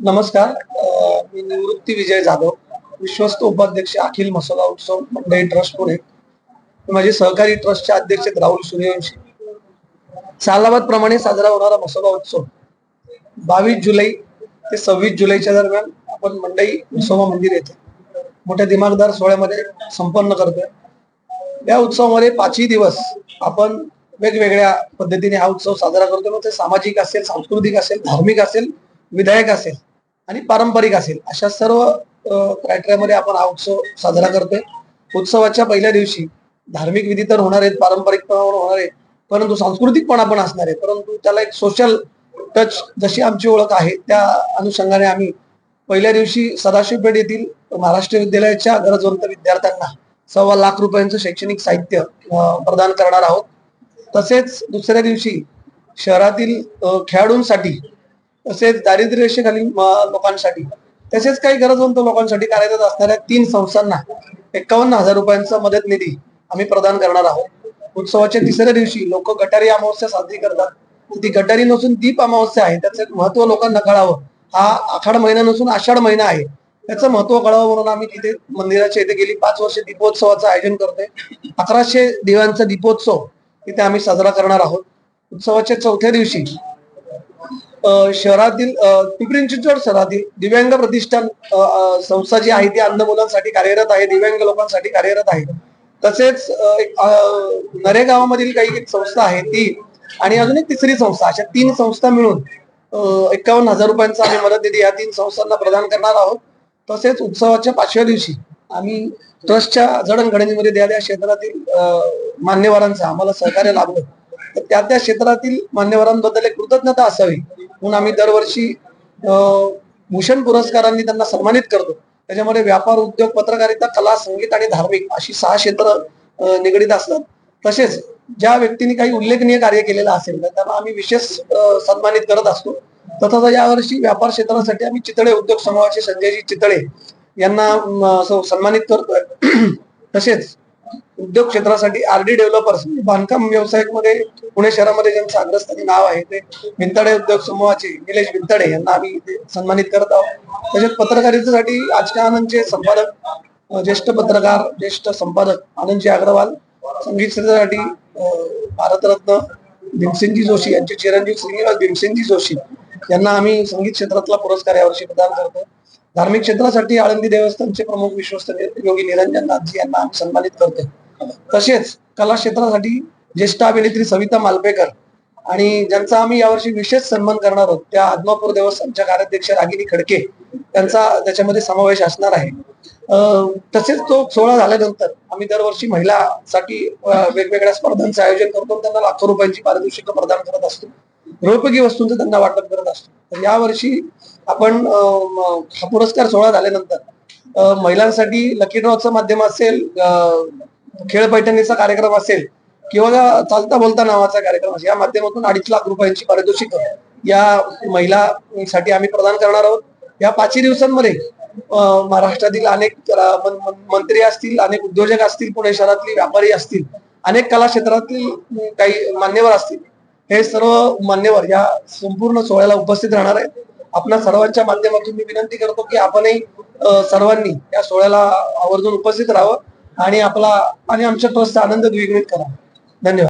नमस्कार. मी निवृत्ती विजय जाधव विश्वस्त उपाध्यक्ष अखिल मसोदा उत्सव मंडळी ट्रस्ट पुणे माझे सहकारी ट्रस्टचे अध्यक्ष राहुल सूर्यवंशी. सालाबाद प्रमाणे साजरा होणारा मसोदा उत्सव. बावीस जुलै ते सव्वीस जुलैच्या दरम्यान आपण मंडई मसोबा मंदिर येथे मोठ्या दिमागदार सोहळ्यामध्ये संपन्न करतोय. या उत्सवामध्ये पाचही दिवस आपण वेगवेगळ्या पद्धतीने हा उत्सव साजरा करतो मग ते सामाजिक असेल सांस्कृतिक असेल धार्मिक असेल विधायक असेल. आणि पारंपरिक असेल. अशा सर्व क्रायटेरियामध्ये आपण हा उत्सव साजरा करतोय. उत्सवाच्या पहिल्या दिवशी धार्मिक विधी तर होणार आहेत पारंपरिकपणावर होणार आहे परंतु सांस्कृतिकपणा पण असणार आहे. परंतु त्याला एक सोशल टच जशी आमची ओळख आहे त्या अनुषंगाने आम्ही पहिल्या दिवशी सदाशिव पेठ येथील महाराष्ट्र विद्यालयाच्या गरजवंत विद्यार्थ्यांना सव्वा लाख रुपयांचं शैक्षणिक साहित्य प्रदान करणार आहोत. तसेच दुसऱ्या दिवशी शहरातील खेळाडूंसाठी तसेच दारिद्र्य रेषेखालील लोकांसाठी. तसेच काही गरजवंत लोकांसाठी कार्यरत असणाऱ्या तीन संस्थांना एकावन्न हजार रुपयांचा मदत निधी आम्ही प्रदान करणार आहोत. उत्सवाच्या तिसऱ्या दिवशी लोक गटारी अमावस्या साजरी करतात. ती गटारी नसून दीप अमावस्या आहे. त्याचं महत्त्व लोकांना कळावं. हा आखाड महिना नसून आषाढ महिना आहे. त्याचं महत्त्व कळावं म्हणून आम्ही तिथे मंदिराच्या इथे गेली पाच वर्ष दीपोत्सवाचं आयोजन करतोय. अकराशे दिव्यांचा दीपोत्सव तिथे आम्ही साजरा करणार आहोत. उत्सवाच्या चौथ्या दिवशी शहरातील पिंपरी चिंचवड शहरातील दिव्यांग प्रतिष्ठान संस्था जी आहे ती अंध मुलांसाठी कार्यरत आहे दिव्यांग लोकांसाठी कार्यरत आहे. तसेच एक, नरे गावामधील काही एक संस्था आहे ती आणि अजून एक तिसरी संस्था अशा तीन संस्था मिळून एकावन्न हजार रुपयांचा आम्ही मदत निधी या तीन संस्थांना प्रदान करणार आहोत. तसेच उत्सवाच्या पाचव्या दिवशी आम्ही ट्रस्टच्या जडणघडणीमध्ये द्या क्षेत्रातील मान्यवरांचं आम्हाला सहकार्य लाभलं. तर त्या त्या क्षेत्रातील मान्यवरांबद्दल एक कृतज्ञता असावी म्हणून आम्ही दरवर्षी भूषण पुरस्कारांनी त्यांना सन्मानित करतो. त्याच्यामध्ये व्यापार उद्योग पत्रकारिता कला संगीत आणि धार्मिक अशी सहा क्षेत्र निगडीत असतात. तसेच ज्या व्यक्तींनी काही उल्लेखनीय कार्य केलेलं असेल तर त्यांना आम्ही विशेष सन्मानित करत असतो. तसंच यावर्षी व्यापार क्षेत्रासाठी आम्ही चितळे उद्योग समूहाचे संजयजी चितळे यांना सन्मानित करतोय. तसेच उद्योग क्षेत्रासाठी आरडी डेव्हलपर्स म्हणजे बांधकाम व्यवसायामध्ये पुणे शहरामध्ये ज्यांचं अग्रस्थानी नाव आहे ते भिंताडे उद्योग समूहाचे निलेश भिंताडे यांना आम्ही इथे सन्मानित करत आहोत. तसेच पत्रकारितेसाठी आजच्या आनंदचे संपादक ज्येष्ठ पत्रकार ज्येष्ठ संपादक आनंदजी अग्रवाल संगीत क्षेत्रासाठी भारतरत्न भीमसेनजी जोशी यांचे चिरंजीव श्रीनिवास भीमसेनजी जोशी यांना आम्ही संगीत क्षेत्रातला पुरस्कार यावर्षी प्रदान करतो. धार्मिक क्षेत्रासाठी आळंदी देवस्थानचे प्रमुख विश्वस्त योगी निरंजन नाथजी यांना आम्ही सन्मानित करतो तसेच कला क्षेत्रासाठी ज्येष्ठ अभिनेत्री सविता मालपेकर आणि ज्यांचा आम्ही यावर्षी विशेष सन्मान करणार आहोत त्या आदमापूर देवस्थानच्या कार्याध्यक्ष रागिनी खडके त्यांचा त्याच्यामध्ये समावेश असणार आहे. तसेच तो सोहळा झाल्यानंतर आम्ही दरवर्षी महिलासाठी वेगवेगळ्या स्पर्धांचं आयोजन करतो. त्यांना लाखो रुपयांची पारितोषिक प्रदान करत असतो. गृहोपयोगी वस्तूंचं त्यांना वाटप करत असतो. तर यावर्षी आपण हा पुरस्कार सोहळा झाल्यानंतर महिलांसाठी लकी ड्रॉचं माध्यम असेल खेळ पैठणीचा कार्यक्रम असेल किंवा चालता बोलता नावाचा कार्यक्रम असेल या माध्यमातून अडीच लाख रुपयांची पारितोषिक या महिलांसाठी आम्ही प्रदान करणार आहोत. या पाचही दिवसांमध्ये महाराष्ट्रातील अनेक मंत्री असतील अनेक उद्योजक असतील पुणे शहरातील व्यापारी असतील अनेक कला क्षेत्रातील काही मान्यवर असतील हे सर्व मान्यवर या संपूर्ण सोहळ्याला उपस्थित राहणार आहेत. आपल्या सर्वांच्या माध्यमातून मी विनंती करतो की आपणही सर्वांनी या सोहळ्याला आवर्जून उपस्थित राहावं आणि आपला आणि आमच्या ट्रस्टचा आनंद द्विगुणित करा धन्यवाद.